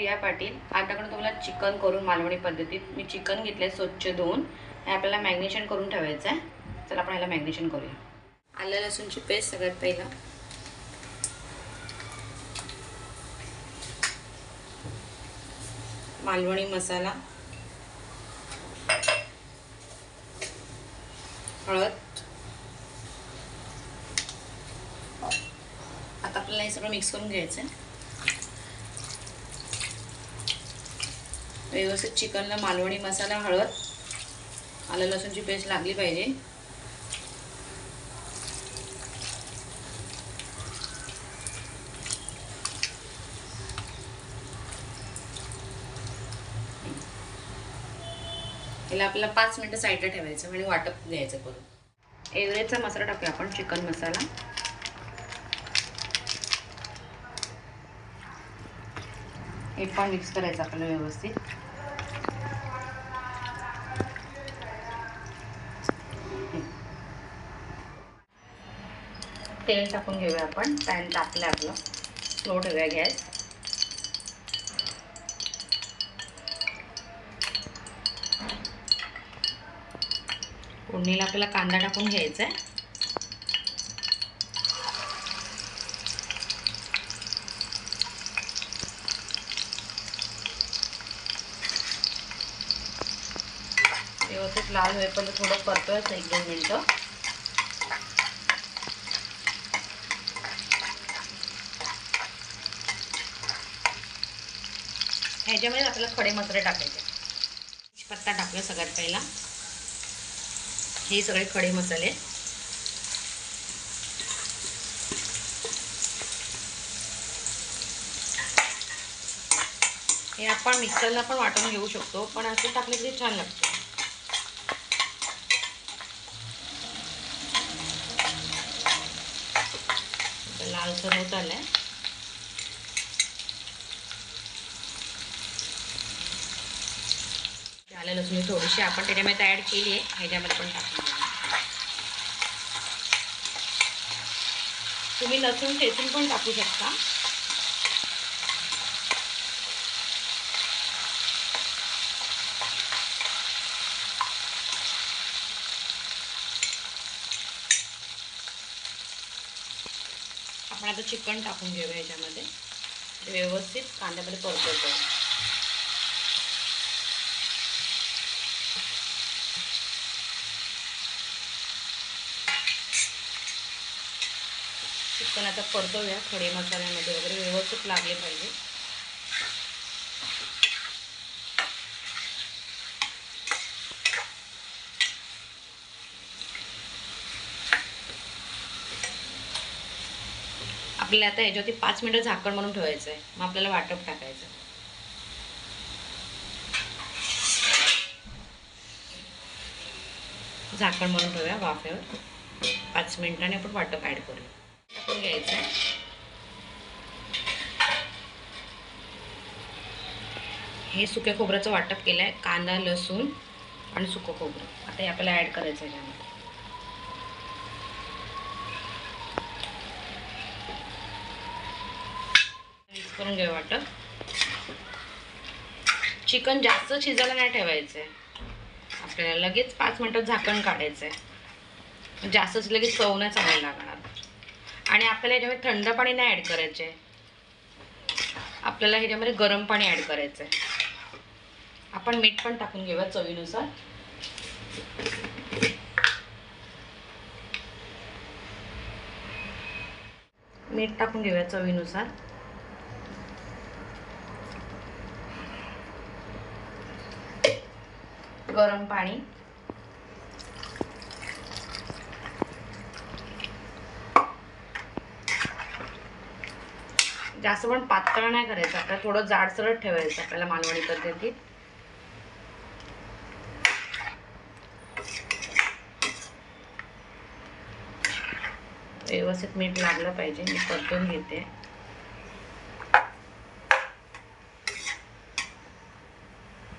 प्रिया पाटील आताकडे तुम्हाला चिकन करून मालवणी पद्धतीत मी चिकन घेतले स्वच्छ धुवून. हे आपल्याला मॅग्नेशन करून ठेवायचं आहे चला आपण ह्याला मॅग्नेशन करूया. आलं लसूणची पेस्ट सगळ्यात पहिला. मालवणी मसाला. हळद. आता आपल्याला हे सगळं मिक्स करून घ्यायचं आहे व्यवस्थित चिकनला मालवणी मसाला हळद आलं लसूणची पेस्ट लागली पाहिजे. याला आपल्याला पाच मिनटं साईडला ठेवायचं म्हणजे वाटप घ्यायचं करून. एव्हरेजचा मसाला टाकूया आपण चिकन मसाला. हे पण मिक्स करायचं आपल्याला व्यवस्थित. तेल टाकून घेऊया आपण. पॅन टाकलं आपलं. स्लो ठेवूया गॅस फोडणीला आपल्याला कांदा टाकून घ्यायचा आहे व्यवस्थित लाल होईपर्यंत थोडं परतोयच एक दोन मिनटं. ह्याच्यामध्ये आपल्याला खडे मसाले टाकायचे पत्ता टाकूया सगळ्यात पहिला. हे सगळे खडे मसाले हे आपण मिक्सरला पण वाटून घेऊ शकतो पण असे टाकले तरी छान लागते. लालसर होत आलाय. आलं लसूण थोडीशी आपण त्याच्यामध्ये तयार केली आहे. ह्याच्यामध्ये पण टाकून तुम्ही लसूण ठेचून पण टाकू शकता. आपण आता चिकन टाकून घेऊया ह्याच्यामध्ये. व्यवस्थित कांद्यामध्ये परतवतो. चिकन आता परतवूया खडे मसाल्यामध्ये वगैरे व्यवस्थित लागले पाहिजे. आपल्याला आता याच्यावरती पाच मिनिटं झाकण म्हणून ठेवायचं आहे मग आपल्याला वाटप टाकायचं. झाकण म्हणून ठेवूया वाफ्यावर पाच मिनिटांनी आपण वाटप ॲड करूया. टाकून घ्यायचं. आहे हे सुक्या खोबऱ्याचं वाटप केलं आहे कांदा लसूण आणि सुकं खोबरं. आता हे आपल्याला ॲड करायचं आहे यामध्ये मिक्स करून घेऊ वाटप चिकन जास्त शिजायला नाही ठेवायचं आहे आपल्याला लगेच पाच मिनटात झाकण काढायचं आहे जास्तच लगेच चव नाही चांगली लागणार. आणि आपल्याला ह्याच्यामध्ये थंड पाणी नाही ॲड करायचे आहे आपल्याला ह्याच्यामध्ये गरम पाणी ॲड करायचं आहे आपण मीठ पण टाकून घेऊया चवीनुसार. मीठ टाकून घेऊया चवीनुसार. गरम पाणी. जास्त पण पातळ नाही करायचं. आपल्याला थोडं जाडसरट ठेवायचं आपल्याला मालवणी पद्धतीत. व्यवस्थित मीठ लागलं पाहिजे मी परतून घेते.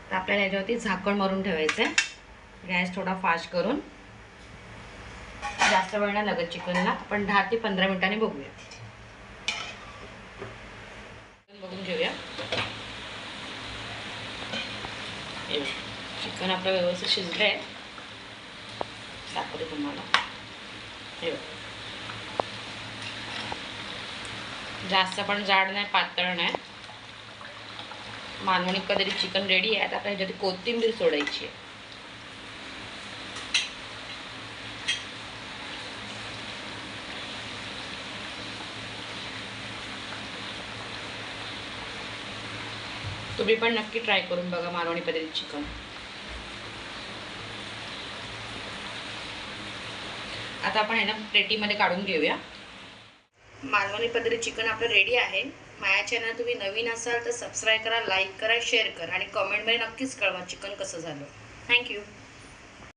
तर आपल्याला याच्यावरती झाकण मारून ठेवायचं आहे गॅस थोडा फास्ट करून. जास्त वेळ नाही लगत चिकनला. आपण दहा ते पंधरा मिनिटांनी बघूया. बघून घेऊया. चिकन आपलं व्यवस्थित शिजलं आहे दाखवते तुम्हाला. जास्त पण जाड नाही पातळ नाही. मानवणी कधी चिकन रेडी आहे. आता आपल्या ह्याच्यात कोथिंबीर सोडायची आहे. तुम्ही पण नक्की ट्राय करून बघा मालवणी पद्धती चिकन आता आपण ह्याला प्लेटीमध्ये काढून घेऊया. मालवणी पद्धती चिकन आपलं रेडी आहे. माझ्या चॅनल तुम्ही नवीन असाल तर सबस्क्राईब करा लाईक करा शेअर करा आणि कमेंटमध्ये नक्कीच कळवा चिकन कसं झालं. थँक्यू